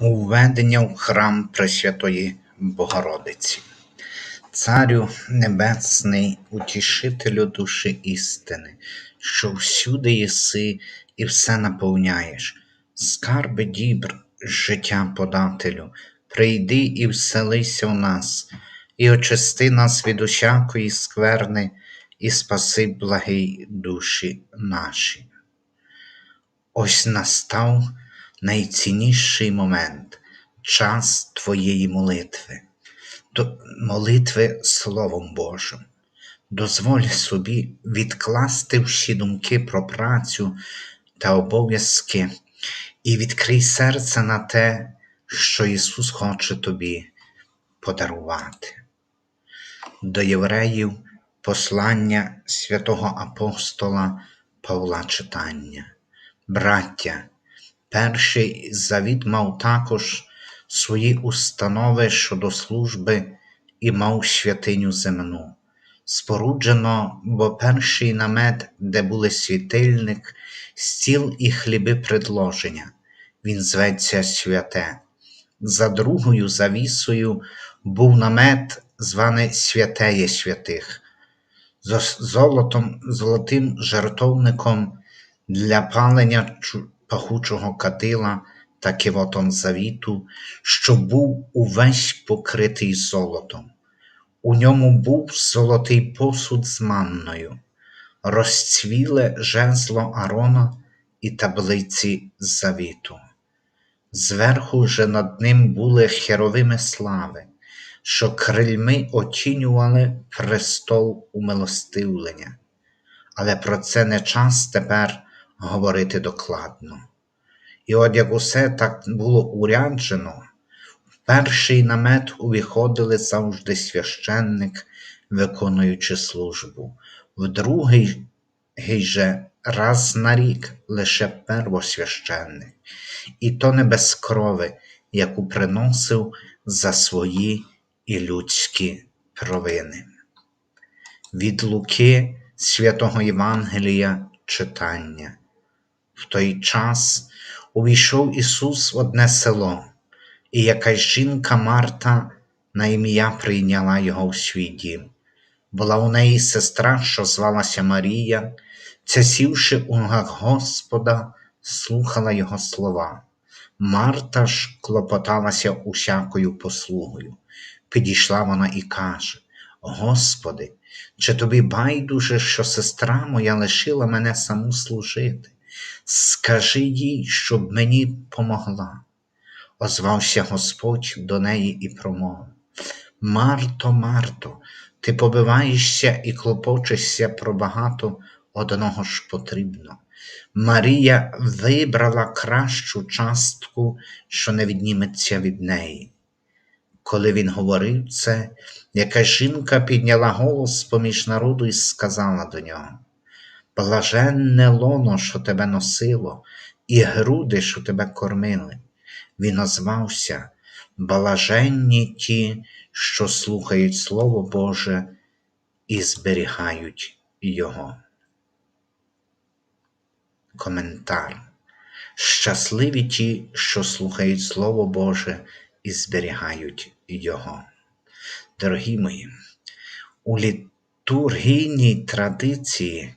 Введення в храм Пресвятої Богородиці. Царю Небесний, утішителю душі істини, що всюди єси і все наповняєш, скарби дібр, життя подателю, прийди і вселися в нас, і очисти нас від усякої скверни, і спаси благий душі наші. Ось настав найцінніший момент, час твоєї молитви, до молитви Словом Божим. Дозволь собі відкласти всі думки про працю та обов'язки і відкрий серце на те, що Ісус хоче тобі подарувати. До євреїв послання святого апостола Павла читання. Браття, перший завіт мав також свої установи щодо служби і мав святиню земну. Споруджено, бо перший намет, де були світильник, стіл і хліби предложення, він зветься святе. За другою завісою був намет, званий Святеє святих, з золотом, золотим жертовником для палення пахучого кадила та кивотом завіту, що був увесь покритий золотом. У ньому був золотий посуд з манною, розцвіле жезло Арона і таблиці завіту. Зверху же над ним були херовими слави, що крильми очінювали престол умилостивлення. Але про це не час тепер говорити докладно. І от як усе так було уряджено, в перший намет увіходили завжди священник, виконуючи службу, в другий же раз на рік лише первосвященник, і то не без крови, яку приносив за свої і людські провини. Від Луки святого Євангелія читання. В той час увійшов Ісус в одне село, і якась жінка Марта на ім'я прийняла Його в свій дім. Була у неї сестра, що звалася Марія, ця сівши у ногах Господа, слухала Його слова. Марта ж клопоталася усякою послугою. Підійшла вона і каже: Господи, чи тобі байдуже, що сестра моя лишила мене саму служити? Скажи їй, щоб мені помогла. Озвався Господь до неї і промовив: Марто, Марто, ти побиваєшся і клопочешся про багато одного ж потрібно. Марія вибрала кращу частку, що не відніметься від неї. Коли він говорив це, якась жінка підняла голос поміж народу і сказала до нього: Блаженне лоно, що тебе носило, і груди, що тебе кормили. Він озвався, блаженні ті, що слухають Слово Боже і зберігають Його. Коментар. Щасливі ті, що слухають Слово Боже і зберігають Його. Дорогі мої, у літургійній традиції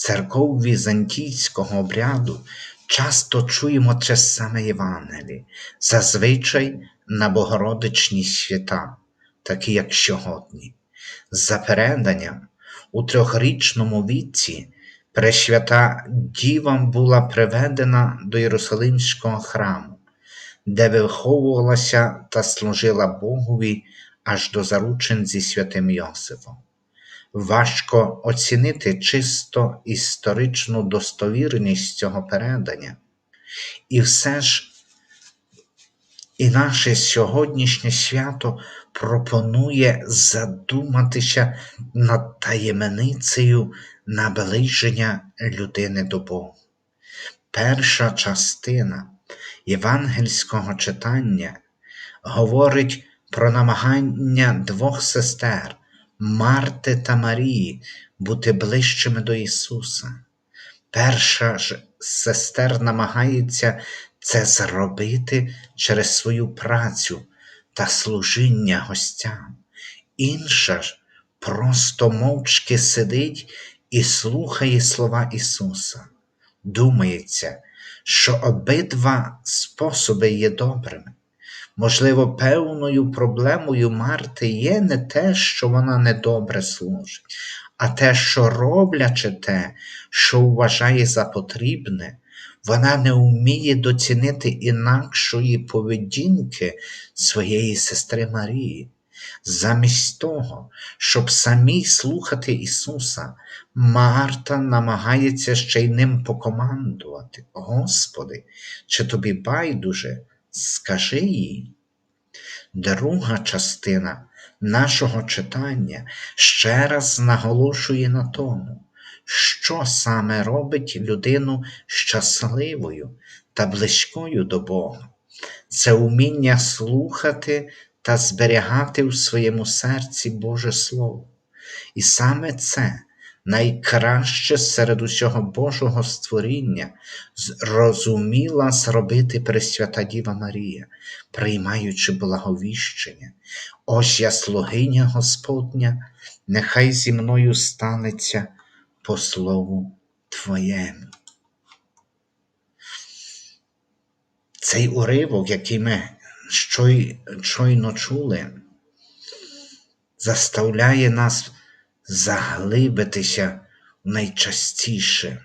церков візантійського обряду часто чуємо те саме Євангеліє, зазвичай на Богородичні свята, такі як сьогодні. За переданням, у трьохрічному віці Пресвята Діва була приведена до Єрусалимського храму, де виховувалася та служила Богові аж до заручин зі святим Йосифом. Важко оцінити чисто історичну достовірність цього передання. І все ж і наше сьогоднішнє свято пропонує задуматися над таємницею наближення людини до Бога. Перша частина євангельського читання говорить про намагання двох сестер Марти та Марії бути ближчими до Ісуса. Перша ж сестер намагається це зробити через свою працю та служіння гостям. Інша ж просто мовчки сидить і слухає слова Ісуса. Думається, що обидва способи є добрими. Можливо, певною проблемою Марти є не те, що вона недобре служить, а те, що роблячи те, що вважає за потрібне, вона не вміє доцінити інакшої поведінки своєї сестри Марії. Замість того, щоб самій слухати Ісуса, Марта намагається ще й ним покомандувати. Господи, чи тобі байдуже, скажи їй. Друга частина нашого читання ще раз наголошує на тому, що саме робить людину щасливою та близькою до Бога. Це вміння слухати та зберігати в своєму серці Боже Слово. І саме це найкраще серед усього Божого створіння зрозуміла зробити Пресвята Діва Марія, приймаючи благовіщення. Ось я слугиня Господня, нехай зі мною станеться по слову Твоєму. Цей уривок, який ми щойно чули, заставляє нас заглибитися найчастіше.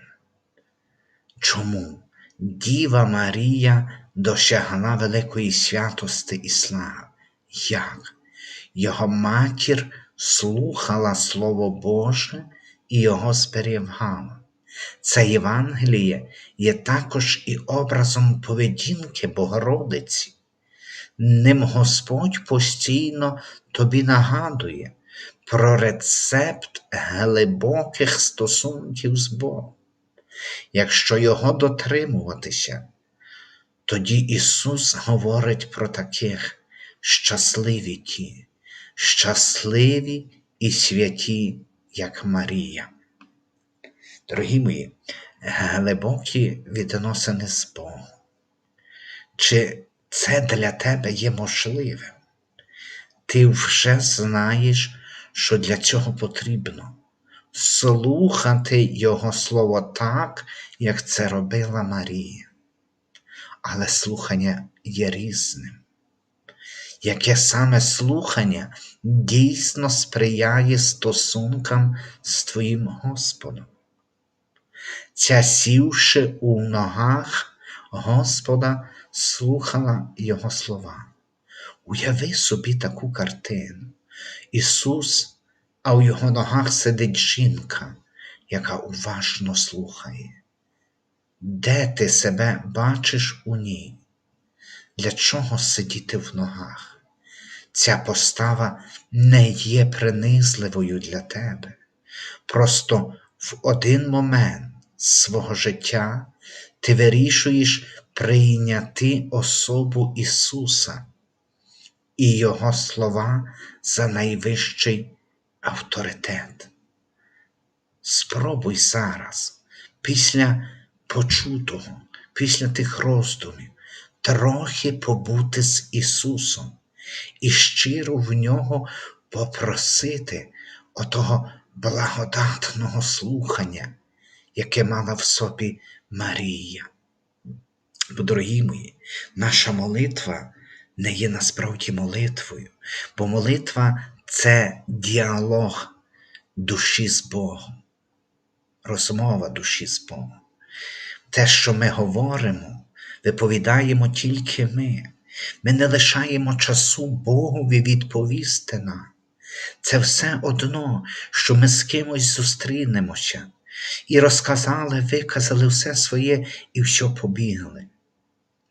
Чому Діва Марія досягла великої святости і слави? Як? Його матір слухала Слово Боже і його зберігала. Це Євангеліє є також і образом поведінки Богородиці. Ним Господь постійно тобі нагадує про рецепт глибоких стосунків з Богом. Якщо його дотримуватися, тоді Ісус говорить про таких щасливі ті, щасливі і святі, як Марія. Дорогі мої, глибокі відносини з Богом. Чи це для тебе є можливим? Ти вже знаєш, що для цього потрібно слухати Його Слово так, як це робила Марія. Але слухання є різним. Яке саме слухання дійсно сприяє стосункам з Твоїм Господом? Ця сівши у ногах Господа, слухала Його слова. Уяви собі таку картину. Ісус, а у його ногах сидить жінка, яка уважно слухає. Де ти себе бачиш у ній? Для чого сидіти в ногах? Ця постава не є принизливою для тебе. Просто в один момент свого життя ти вирішуєш прийняти особу Ісуса і Його слова за найвищий авторитет. Спробуй зараз, після почутого, після тих роздумів, трохи побути з Ісусом і щиро в нього попросити отого благодатного слухання, яке мала в собі Марія. Бо, дорогі мої, наша молитва не є насправді молитвою, бо молитва це діалог душі з Богом, розмова душі з Богом. Те, що ми говоримо, виповідаємо тільки ми. Ми не лишаємо часу Богові відповісти нам. Це все одно, що ми з кимось зустрінемося і розказали, виказали все своє і все побігли.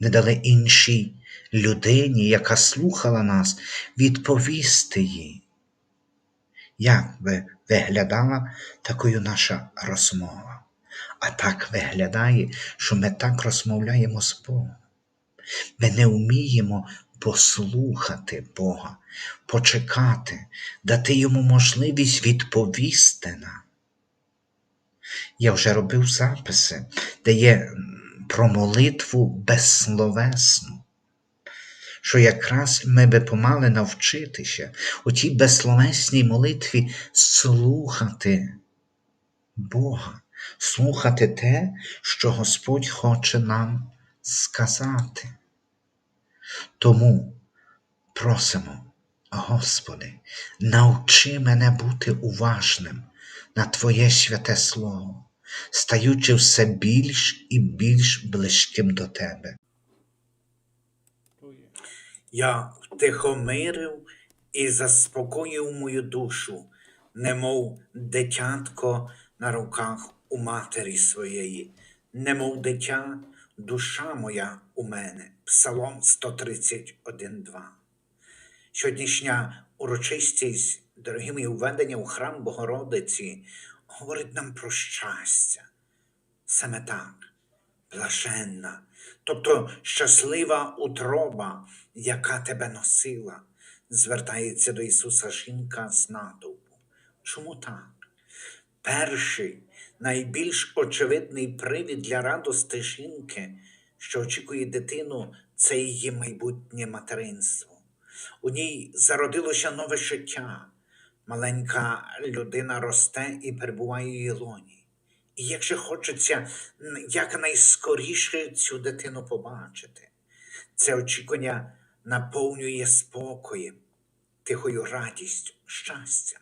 Не дали іншій людині, яка слухала нас, відповісти їй. Як би виглядала такою наша розмова? А так виглядає, що ми так розмовляємо з Богом. Ми не вміємо послухати Бога, почекати, дати йому можливість відповісти нам. Я вже робив записи, де є про молитву безсловесну. Що якраз ми би помали навчитися у тій безсловесній молитві слухати Бога, слухати те, що Господь хоче нам сказати. Тому просимо, Господи, навчи мене бути уважним на Твоє святе Слово, стаючи все більш і більш близьким до Тебе. Я втихомирив і заспокоїв мою душу, немов дитятко на руках у матері своєї, немов дитя, душа моя у мене. Псалом 131.2. Сьогоднішня урочистість, дорогі мої введення у храм Богородиці, говорить нам про щастя. Саме так, блаженна, тобто щаслива утроба, яка тебе носила, звертається до Ісуса жінка з натовпу. Чому так? Перший, найбільш очевидний привід для радости жінки, що очікує дитину, це її майбутнє материнство. У ній зародилося нове життя. Маленька людина росте і перебуває в її лоні. І якщо хочеться якнайскоріше цю дитину побачити, це очікування наповнює спокоєм, тихою радістю, щастям.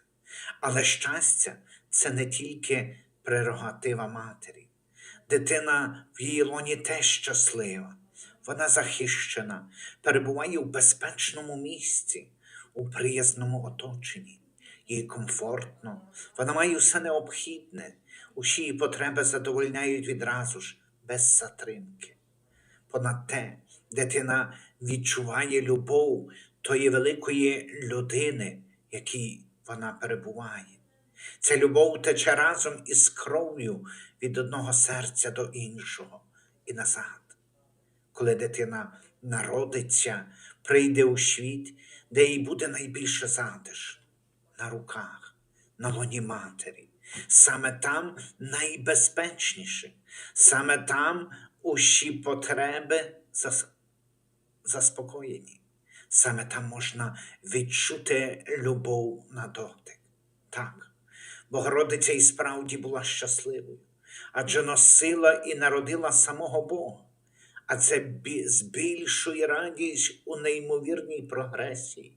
Але щастя це не тільки прерогатива матері. Дитина в її лоні теж щаслива, вона захищена, перебуває в безпечному місці, у приязному оточенні. Їй комфортно, вона має все необхідне, усі її потреби задовольняють відразу ж, без затримки. Понад те, дитина відчуває любов тої великої людини, якій вона перебуває. Ця любов тече разом із кров'ю від одного серця до іншого і назад. Коли дитина народиться, прийде у світ, де їй буде найбільше затишно на руках, на лоні матері. Саме там найбезпечніше, саме там усі потреби заспокоєні. Саме там можна відчути любов на дотик. Так, Богородиця і справді була щасливою, адже носила і народила самого Бога. А це бі- збільшує радість у неймовірній прогресії.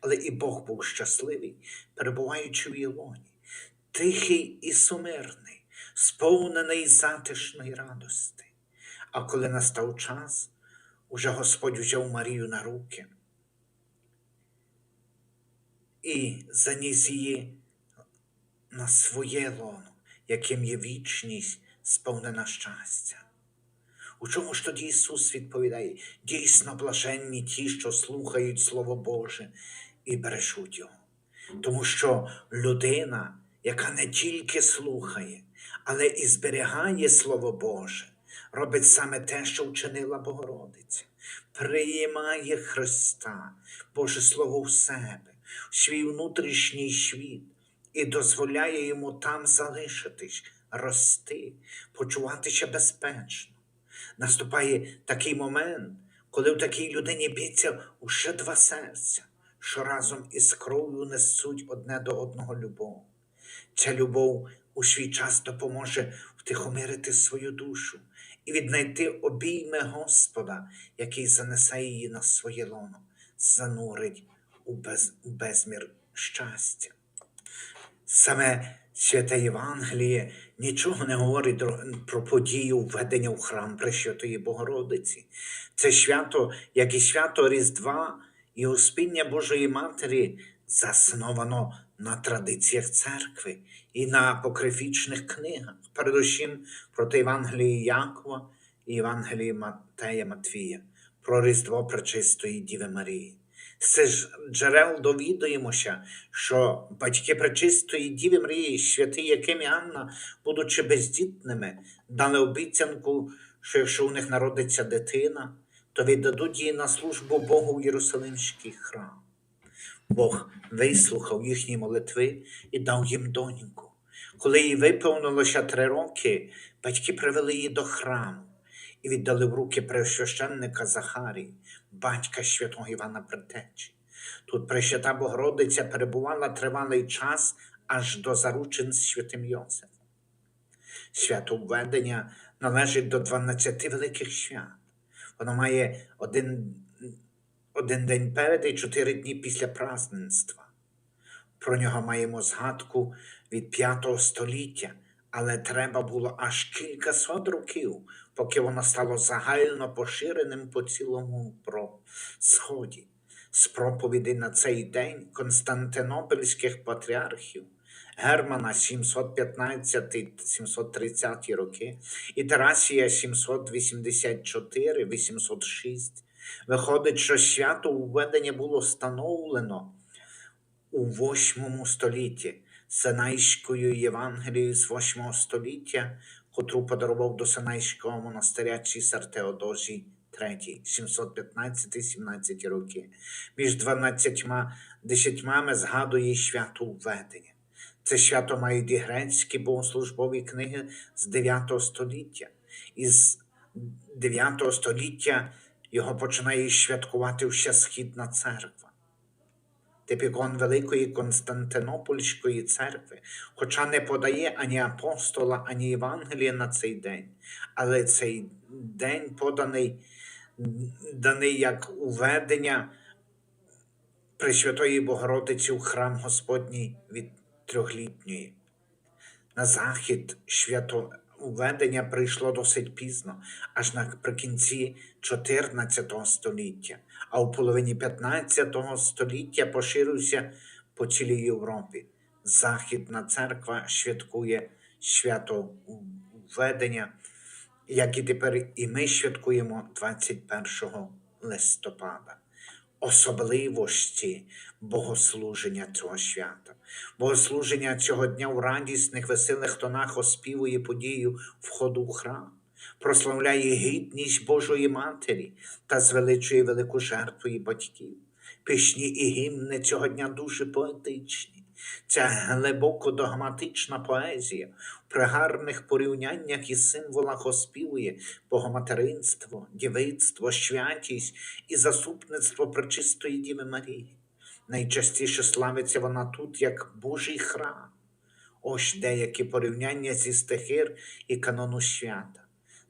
Але і Бог був щасливий, перебуваючи в Ілоні, тихий і сумирний, сповнений затишної радости. А коли настав час, уже Господь взяв Марію на руки і заніс її на своє лоно, яким є вічність, сповнена щастя. У чому ж тоді Ісус відповідає? Дійсно блаженні ті, що слухають Слово Боже і бережуть Його. Тому що людина, яка не тільки слухає, але і зберігає Слово Боже, робить саме те, що вчинила Богородиця, приймає Христа, Боже Слово в себе, в свій внутрішній світ і дозволяє йому там залишитись, рости, почуватися безпечно. Наступає такий момент, коли в такій людині б'ється уже два серця, що разом із кров'ю несуть одне до одного любов. Ця любов у свій час допоможе втихомирити свою душу і віднайти обійми Господа, який занесе її на своє лоно, занурить у, без, у безмір щастя. Саме святе Євангеліє нічого не говорить про подію введення в храм Пресвятої Богородиці. Це свято, як і свято Різдва і Успіння Божої Матері, засновано на традиціях церкви і на апокрифічних книгах, передусім проти Євангелії Якова і Євангелії Матея Матвія, про Різдво Пречистої Діви Марії. З ж джерел довідуємося, що батьки Пречистої Діви Марії, святий Яким і Анна, будучи бездітними, дали обіцянку, що якщо у них народиться дитина, то віддадуть її на службу Богу в Єрусалимський храм. Бог вислухав їхні молитви і дав їм доньку. Коли їй виповнилося три роки, батьки привели її до храму і віддали в руки пресвященника Захарії, батька святого Івана Предтечі. Тут Пресвята Богородиця перебувала тривалий час аж до заручин з святим Йосифом. Свято введення належить до 12 великих свят. Воно має один, один день перед і чотири дні після праздненства. Про нього маємо згадку від п'ятого століття, але треба було аж кількасот років, поки воно стало загально поширеним по цілому про сході. З проповідей на цей день константинопольських патріархів Германа 715-730 роки і Тарасія 784-806 виходить, що свято введення було встановлено у VIII столітті Синайською Євангелією з VIII століття, котру подарував до Синайського монастиря Цісар Теодозій III, 715-17 роки. Між 12 десятьмами згадує свято введення. Це свято мають і грецькі богослужбові книги з 9 століття. Із 9 століття його починає святкувати вся Східна церква. Типікон Великої Константинопольської церкви, хоча не подає ані апостола, ані Євангелія на цей день, але цей день поданий даний як уведення Пресвятої Богородиці в храм Господній від трьохлітньої. На захід святовведення прийшло досить пізно, аж наприкінці 14 століття, а у половині 15 століття поширився по цілій Європі. Західна церква святкує святовведення, як і тепер і ми святкуємо 21 листопада особливості богослуження цього свята. Богослуження цього дня у радісних, веселих тонах оспівує подію входу в храм, прославляє гідність Божої Матері та звеличує велику жертву її батьків. Пісні і гімни цього дня дуже поетичні. Ця глибоко догматична поезія в пригарних порівняннях і символах оспівує богоматеринство, дівицтво, святість і заступництво Пречистої Діви Марії. Найчастіше славиться вона тут як Божий храм. Ось деякі порівняння зі стихир і канону свята.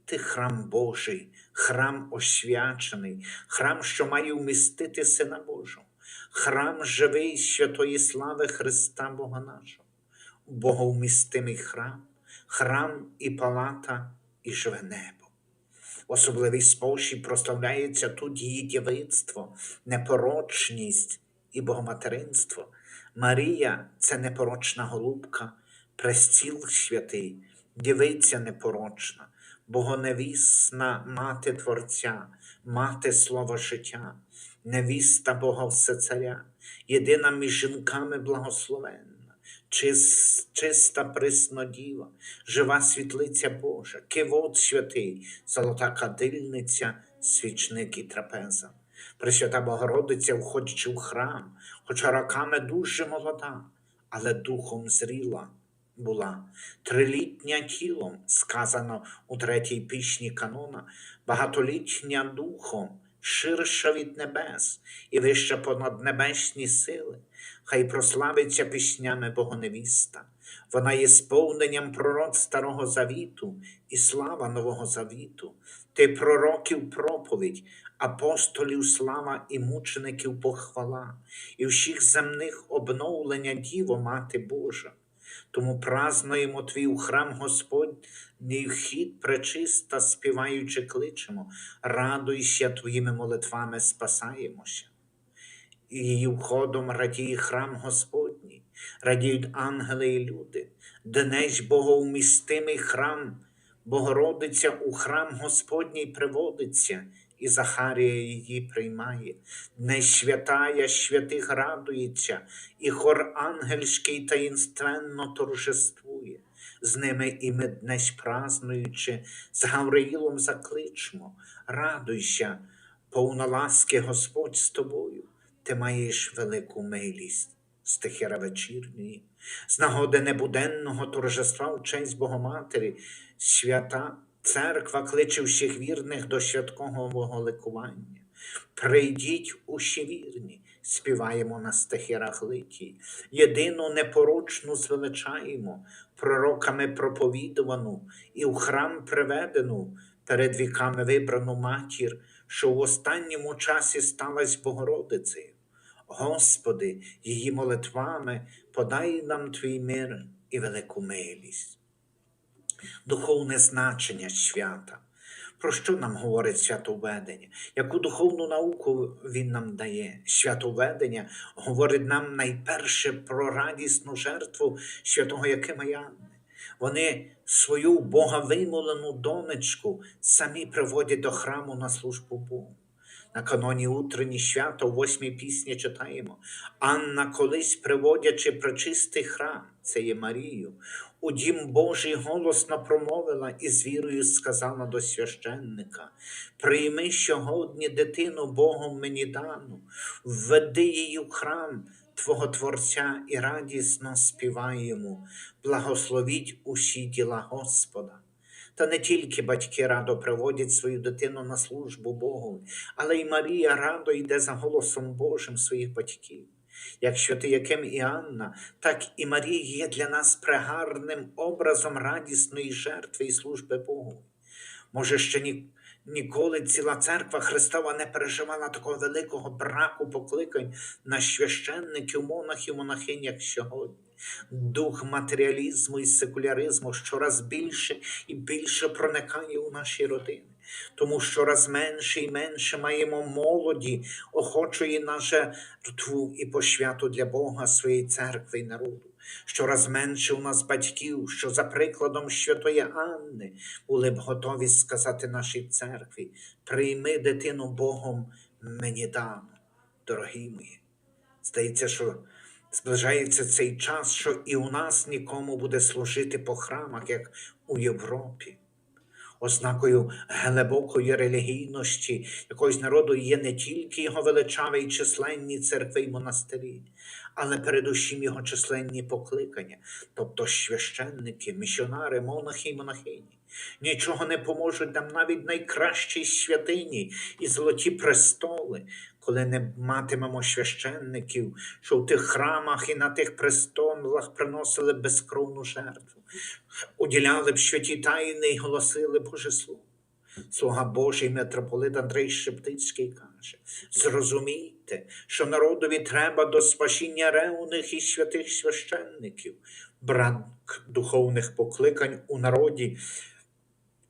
Ти храм Божий, храм освячений, храм, що має вмістити Сина Божого, храм живий святої слави Христа Бога нашого, боговмістимий храм, храм і палата, і живе небо. Особливий спосіб прославляється тут її дівицтво, непорочність і богоматеринство. Марія це непорочна голубка, престіл святий, дівиця непорочна, богоневісна мати Творця, мати Слова життя, невіста Бога Всецаря, єдина між жінками благословенна, чис, чиста приснодіва, жива світлиця Божа, кивот святий, золота кадильниця, свічник і трапеза. Пресвята Богородиця, входячи в храм, хоча роками дуже молода, але духом зріла була, трилітня тілом, сказано у третій пісні канона, багатолітня духом, ширша від небес і вища понад небесні сили, хай прославиться піснями Богоневіста. Вона є сповненням пророc Старого Завіту і слава Нового Завіту, ти пророків проповідь, апостолів слава і мучеників похвала, і всіх земних обновлення Діво Мати Божа. Тому празнуємо твій у храм Господній вхід пречиста, співаючи кличемо, радуйся твоїми молитвами, спасаємося. І входом радіє храм Господній, радіють ангели і люди, днесь боговмістимий храм, Богородиця у храм Господній приводиться, і Захарія її приймає, днесь святая святих радується, і хор ангельський таїнственно торжествує. З ними і ми днесь празнуючи, з Гавриїлом закличмо, радуйся, повна ласки Господь з тобою, ти маєш велику милість. Стихира вечірньої, з нагоди небуденного торжества в честь Богоматері, свята Церква кличе всіх вірних до святкового ликування. Прийдіть усі вірні, співаємо на стихи рахлиті, єдину непорочну звеличаємо, пророками проповідувану і в храм приведену, перед віками вибрану матір, що в останньому часі сталась Богородицею. Господи, її молитвами подай нам твій мир і велику милість. Духовне значення свята. Про що нам говорить святоведення? Яку духовну науку він нам дає? Святоведення говорить нам найперше про радісну жертву святого Якима Янни. Вони свою Бога вимолену донечку самі приводять до храму на службу Богу. На каноні утренні свята у восьмій пісні читаємо. Анна колись приводячи пречистий храм, це є Марію, у дім Божий голосно промовила і з вірою сказала до священника: Прийми сьогодні дитину Богом мені дану, введи її в храм Твого Творця і радісно співай йому, благословіть усі діла Господа. Та не тільки батьки радо приводять свою дитину на службу Богу, але й Марія радо йде за голосом Божим своїх батьків. Якщо ти, яким і Анна, так і Марія є для нас прегарним образом радісної жертви і служби Богу. Може, ще ні, ніколи ціла церква Христова не переживала такого великого браку покликань на священників, монахів, монахинь, як сьогодні. Дух матеріалізму і секуляризму щораз більше і більше проникає у наші родини. Тому щораз менше і менше маємо молоді, охочої на жертву і пошвяту для Бога, своєї церкви і народу. Щораз менше у нас батьків, що за прикладом Святої Анни були б готові сказати нашій церкві: прийми дитину Богом мені дану, дорогі мої. Здається, що зближається цей час, що і у нас нікому буде служити по храмах, як у Європі. Ознакою глибокої релігійності якогось народу є не тільки його величаві й численні церкви й монастирі, але передусім його численні покликання, тобто священники, місіонари, монахи й монахині. Нічого не поможуть нам навіть найкращі святині і золоті престоли, коли не матимемо священників, що в тих храмах і на тих престолах приносили безкровну жертву, уділяли б святі тайни і голосили Боже Слово. Слуга Божий митрополит Андрей Шептицький каже: зрозумійте, що народові треба до спасіння ревних і святих священників, брак духовних покликань у народі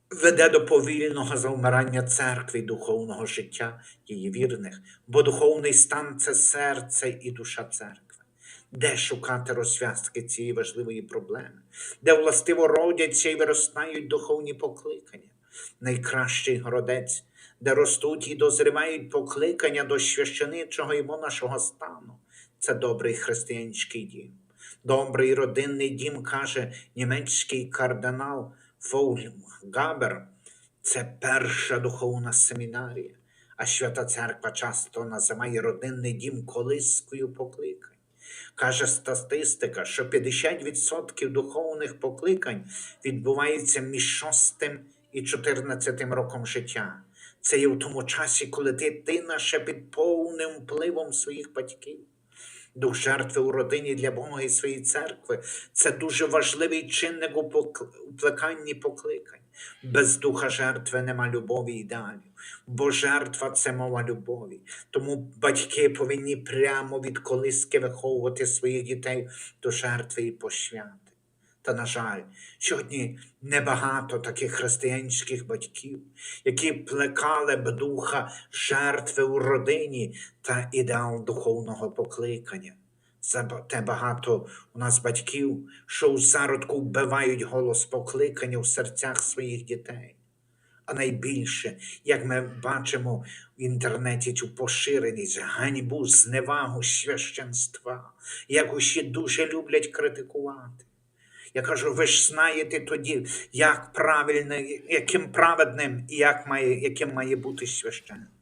веде до повільного завмирання церкви духовного життя її вірних, бо духовний стан це серце і душа церкви. Де шукати розв'язки цієї важливої проблеми, де властиво родяться і виростають духовні покликання, найкращий городець, де ростуть і дозрівають покликання до священичого і монашого стану. Це добрий християнський дім. Добрий родинний дім, каже німецький кардинал Фоульм Габер, це перша духовна семінарія, а Свята Церква часто називає родинний дім колискою покликань. Каже статистика, що 50% духовних покликань відбувається між 6 і 14 роком життя. Це є в тому часі, коли дитина ще під повним впливом своїх батьків. Дух жертви у родині для Бога і своєї церкви це дуже важливий чинник у плеканні покликань. Без духа жертви нема любові і ідеалів, бо жертва це мова любові. Тому батьки повинні прямо від колиски виховувати своїх дітей до жертви і пошвяти. Та, на жаль, сьогодні небагато таких християнських батьків, які плекали б духа жертви у родині та ідеал духовного покликання. Зате багато у нас батьків, що у зародку вбивають голос покликання в серцях своїх дітей. А найбільше, як ми бачимо в інтернеті цю поширеність, ганьбу, зневагу священства, як усі дуже люблять критикувати. Я кажу, ви ж знаєте тоді, як правильно, яким праведним і як має, яким має бути священник.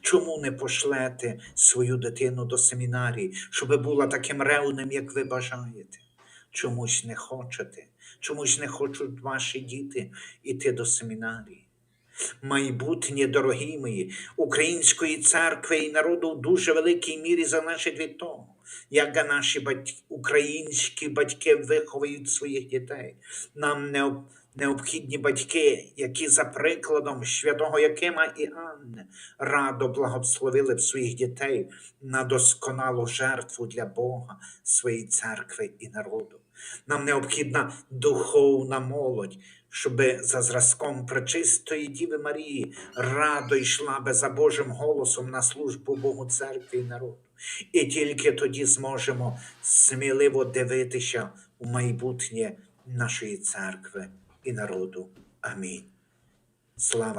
Чому не пошлете свою дитину до семінарії, щоб була таким ревним, як ви бажаєте? Чомусь не хочете. Чомусь не хочуть ваші діти йти до семінарії. Майбутнє, дорогі мої, української церкви і народу в дуже великій мірі залежить від того, як наші батьки, українські батьки виховують своїх дітей. Нам необ- необхідні батьки, які за прикладом святого Якима і Анни радо благословили б своїх дітей на досконалу жертву для Бога, своєї церкви і народу. Нам необхідна духовна молодь, щоби за зразком пречистої Діви Марії радо йшла би за Божим голосом на службу Богу церкві і народу. І тільки тоді зможемо сміливо дивитися у майбутнє нашої церкви і народу. Амінь. Слава